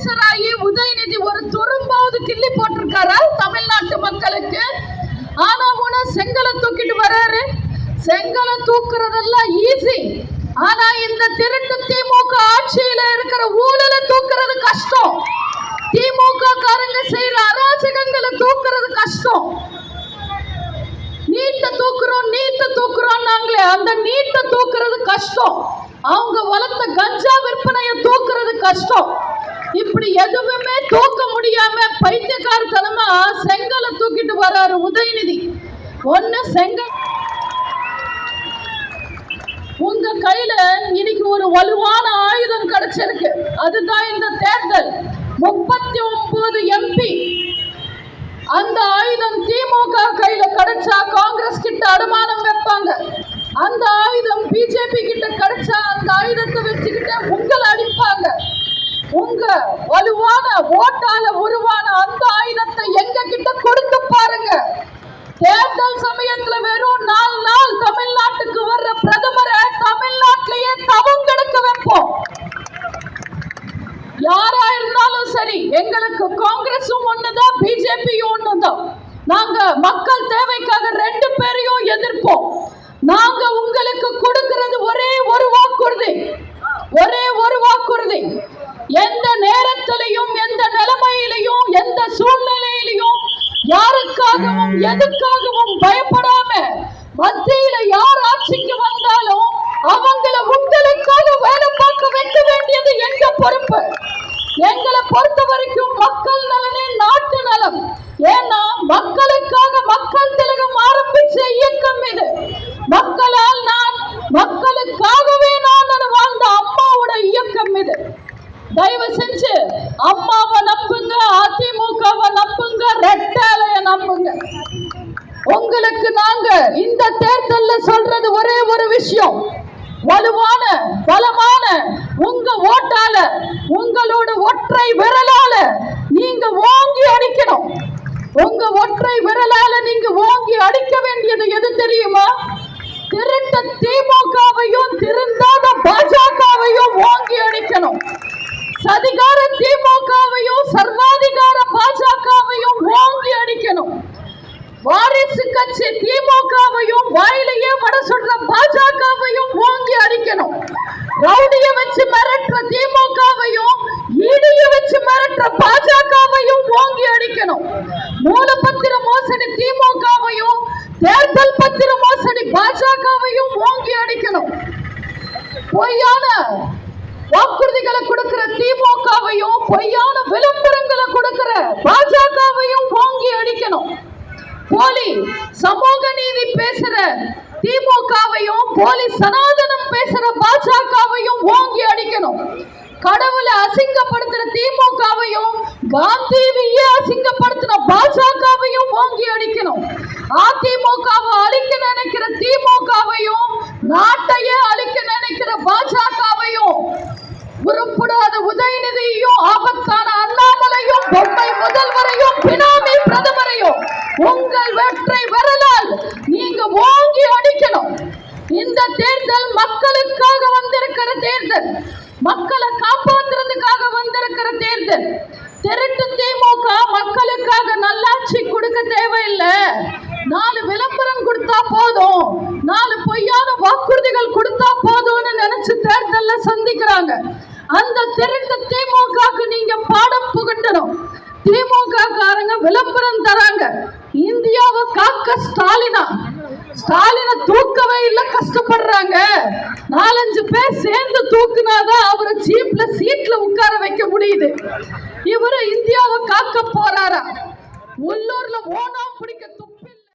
அமைச்சராகி உதயநிதி ஒரு துரும்பாவது கிள்ளி போட்டிருக்காரா தமிழ்நாட்டு மக்களுக்கு? ஆனா கூட செங்கலை தூக்கிட்டு வர்றாரு செங்கலை தூக்குறதெல்லாம் ஈஸி ஆனா இந்த திருட்டு திமுக ஆட்சியில இருக்கிற ஊழல தூக்குறது கஷ்டம். திமுக காரங்க செய்யற அராஜகங்களை தூக்குறது கஷ்டம். நீட்ட தூக்குறோம் நீட்ட தூக்குறோம் நாங்களே. அந்த நீட்ட தூக்குறது கஷ்டம். அவங்க வளர்த்த கஞ்சா விற்பனையை தூக்குறது கஷ்டம். இப்படி எதுவுமே தூக்க முடியாம பைத்தியக்காரத்தனமா செங்கலை தூக்கிட்டு வர்றாரு உதயநிதி. ஒன்னு செங்கல் உங்க கையில இன்னைக்கு ஒரு வலுவான ஆயுதம் கிடைச்சிருக்கு. அதுதான் இந்த தேர்தல். முப்பத்தி ஒன்பது எம்பி அந்த ஆயுதம் திமுக கையில கிடைச்சா காங்கிரஸ் கிட்ட அனுமானம் வைப்பாங்க. அந்த ஆயுதம் பிஜேபி கிட்ட கிடைச்சா அந்த ஆயுதத்தை வச்சுக்கிட்டு உங்களை உங்க வலுவான ஓட்டால உருவான அந்த ஆயுதத்தை எங்க கிட்ட கொடுத்து பாருங்க. தேர்தல் சமயத்துல வெறும் நாலு நாள் தமிழ்நாட்டுக்கு வர்ற பிரதமரை தமிழ்நாட்டிலேயே தவங்கெடுக்க வைப்போம். யாரா இருந்தாலும் சரி எங்களுக்கு காங்கிரஸும் ஒண்ணுதான் பிஜேபியும் ஒண்ணுதான். நாங்க மக்கள் தேவைக்காக ரெண்டு பேரையும் எதிர்ப்போம். நாங்க உங்களுக்கு கொடுக்கிறது ஒரே ஒரு வாக்குறுதி ஒரே ஒரு வாக்குறுதி எந்த நேரத்திலையும் எந்த நிலைமையிலையும் எந்த சூழ்நிலையிலையும் யாருக்காகவும் எதுக்காகவும் பயப்படாம மத்தியில யார் ஆட்சிக்கு வந்து விஷயம். வலுவான பலமான உங்க ஓட்டால உங்களோட ஒற்றை விரலால நீங்க ஓங்கி அடிக்கணும். உங்க ஒற்றை விரலால நீங்க ஓங்கி அடிக்க வேண்டியது எது தெரியுமா? திருட்ட திமுகவையும் திருந்தாத பாஜகவையும் ஓங்கி அடிக்கணும் சதிகார திமுகவையும் சர்வாதிகார பாஜகவையும் ஓங்கி அடிக்கணும் வாரிசு கட்சி திமுகவையும் வாயிலேயே வட சொல்ற பாஜகவையும் ஓங்கி அடிக்கணும். ரவுடிய வச்சு மிரட்டுற திமுகவையும் ஈடிய வச்சு மிரட்டுற பாஜகவையும் ஓங்கி அடிக்கணும். மூலப்பத்திர மோசடி திமுகவையும் தேர்தல் பத்திர மோசடி பாஜகவையும் ஓங்கி அடிக்கணும். பொய்யான வாக்குறுதிகளை கொடுக்கிற திமுகவையும் பொய்யான விளம்பரங்களை கொடுக்கிற பாஜகவையும் ஓங்கி அடிக்கணும் போலி சமூக நீதி பேசுற திமுகவையும் போலி சனாதனம் பேசுற பாஜகவையும் ஓங்கி அடிக்கணும். கடவுளை அசிங்கப்படுத்துற திமுகவையும் காந்திவியே அசிங்கப்படுத்துற பாஜகவையும் ஓங்கி அடிக்கணும். அதிமுகவை அழிக்க நினைக்கிற திமுகவையும் நாட்டையே அழிக்க நினைக்கிற பாஜகவையும் உருப்படாத உதயநிதியையும் ஆபத்தான அண்ணாமலையும் பொம்மை முதல்வரையும் பினாமி பிரதமரையும் உங்கள் வெற்றி வரலால் நீங்க ஓங்கி அடிக்கணும். இந்த தேர்தல் மக்களுக்காக வந்திருக்கிற தேர்தல் மக்களை காப்பாற்றுறதுக்காக வந்திருக்கிற தேர்தல். திருட்டு திமுக மக்களுக்காக நல்லாட்சி கொடுக்க தேவையில்லை. நாலு விளம்பரம் கொடுத்தா போதும். நாலு பொய்யான வாக்குறுதிகள் கொடுத்தா போதும்னு நினைச்சு தேர்தல்ல சந்திக்கிறாங்க. அந்த திருட்டு திமுக நீங்க பாடம் புகட்டணும். திமுக காரங்க விளம்பரம் தராங்க. இந்தியாவை காக்க ஸ்டாலினா. ஸ்டாலினை தூக்கவே இல்லை கஷ்டப்படுறாங்க. நாலஞ்சு பேர் சேர்ந்து தூக்குனாதான் அவரை சீப்ல சீட்ல உட்கார வைக்க முடியுது. இவரு இந்தியாவை காக்க போறாரா? உள்ளூர்ல ஓனா பிடிக்க